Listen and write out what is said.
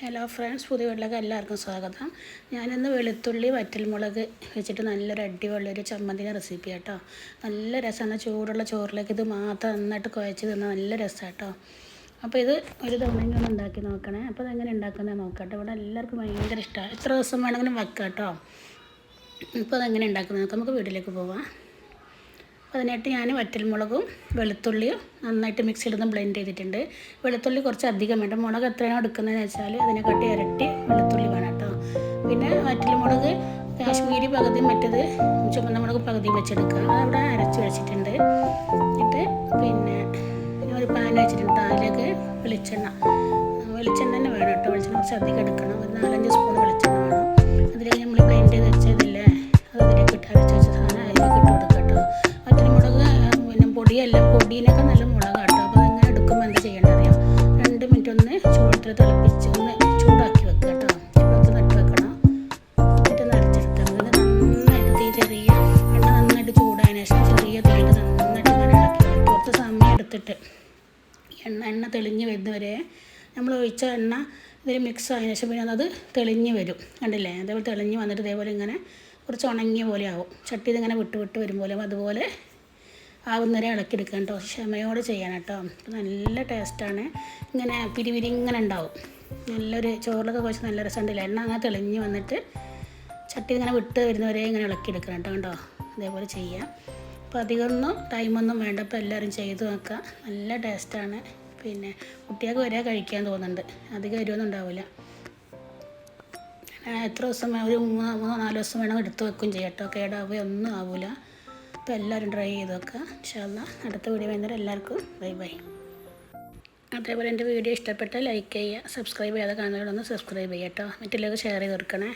Hello friends പുതിയ വീട്ടിലേക്ക് എല്ലാവർക്കും സ്വാഗതം. ഞാനിന്ന് വെളുത്തുള്ളി വറ്റൽമുളക് വെച്ചിട്ട് നല്ലൊരു അടിപൊളി ഒരു ചമ്മന്തിന്റെ റെസിപ്പി കേട്ടോ നല്ല രസമാണ്. ചൂടുള്ള ചോറിലേക്ക് ഇത് മാത്രം നന്നായിട്ട് കുഴച്ച് തിന്നാൽ നല്ല രസമാണ് കേട്ടോ അപ്പോൾ ഇത് ഒരു തവണയെങ്കിലും ഉണ്ടാക്കി നോക്കണേ. അപ്പോൾ എങ്ങനെ ഉണ്ടാക്കുന്നത് നോക്കട്ടെ. ഇവിടെ എല്ലാവർക്കും ഭയങ്കര ഇഷ്ടമാണ് എത്ര ദിവസം വേണമെങ്കിലും വെക്കാം കേട്ടോ ഇപ്പോൾ അതെങ്ങനെ ഉണ്ടാക്കുന്നത് നമുക്ക് വീട്ടിലേക്ക് പോവാം. അതിനായിട്ട് ഞാൻ വറ്റൽമുളകും വെളുത്തുള്ളിയും നന്നായിട്ട് മിക്സിയിലൊന്ന് ബ്ലെൻഡ് ചെയ്തിട്ടുണ്ട്. വെളുത്തുള്ളി കുറച്ച് അധികം വേണ്ട. മുളക് എത്രയാണോ എടുക്കുന്നതെന്ന് വെച്ചാൽ അതിനെക്കാട്ടി ഇരട്ടി വെളുത്തുള്ളി വേണം കേട്ടോ. പിന്നെ വറ്റൽമുളക് കാശ്മീരി പകുതി മറ്റത് ചുമന്ന മുളക് പകുതി വെച്ചെടുക്കുക. അതവിടെ അരച്ച് വെച്ചിട്ടുണ്ട്. എന്നിട്ട് പിന്നെ ഒരു പാൻ വെച്ചിട്ടുണ്ട്. അതിലേക്ക് വെളിച്ചെണ്ണ. വെളിച്ചെണ്ണ തന്നെ വേണം കേട്ടോ. വെളിച്ചെണ്ണ കുറച്ച് അധികം എടുക്കണം. ഒരു നാലഞ്ച് സ്പൂൺ സമയം എടുത്തിട്ട് എണ്ണ എണ്ണ തെളിഞ്ഞ് വരുന്നവരെ നമ്മൾ ഒഴിച്ച എണ്ണ ഇതിൽ മിക്സ് ആയതിനു ശേഷം പിന്നെ അത് തെളിഞ്ഞ് വരും. കണ്ടില്ലേ? അതേപോലെ തെളിഞ്ഞ് വന്നിട്ട് ഇതേപോലെ ഇങ്ങനെ കുറച്ച് ഉണങ്ങിയ പോലെ ആവും. ചട്ടി ഇതിങ്ങനെ വിട്ട് വിട്ട് വരും പോലെ അതുപോലെ ആവുന്നവരെ ഇളക്കിയെടുക്കാം കേട്ടോ. ക്ഷമയോടെ ചെയ്യണം കേട്ടോ. നല്ല ടേസ്റ്റാണ് ഇങ്ങനെ പിരിവിരി ഇങ്ങനെ ഉണ്ടാവും. നല്ലൊരു ചോറിലൊക്കെ കുഴച്ച് നല്ല രസമുണ്ടല്ലേ എണ്ണ അങ്ങനെ തെളിഞ്ഞ് വന്നിട്ട് ചട്ടി ഇങ്ങനെ വിട്ട് വരുന്നവരെ ഇങ്ങനെ ഇളക്കിയെടുക്കണം കേട്ടോ. കണ്ടോ? അതേപോലെ ചെയ്യാം. അപ്പോൾ അധികമൊന്നും ടൈമൊന്നും വേണ്ട അപ്പോൾ എല്ലാവരും ചെയ്ത് നോക്കുക. നല്ല ടേസ്റ്റാണ്. പിന്നെ കുട്ടികൾക്ക് വരെ കഴിക്കാൻ തോന്നുന്നുണ്ട്. അധികം എരിവൊന്നും ഉണ്ടാവില്ല. എത്ര ദിവസം ഒരു മൂന്നോ മൂന്നോ നാലോ ദിവസം വേണം എടുത്ത് വെക്കും ചെയ്യാം കേട്ടോ. കേടാവുകയോ ഒന്നും ആവില്ല അപ്പോൾ എല്ലാവരും ട്രൈ ചെയ്ത് നോക്കാം ഇൻഷാല്ല അടുത്ത വീഡിയോ വൈകുന്നേരം എല്ലാവർക്കും ബൈ ബൈ അതേപോലെ എന്റെ വീഡിയോ ഇഷ്ടപ്പെട്ടാൽ ലൈക്ക് ചെയ്യുക സബ്സ്ക്രൈബ് ചെയ്യാതെ കാണുന്നവരൊന്ന് സബ്സ്ക്രൈബ് ചെയ്യാം കേട്ടോ. മറ്റുള്ളവർക്ക് ഷെയർ ചെയ്ത് കൊടുക്കണേ.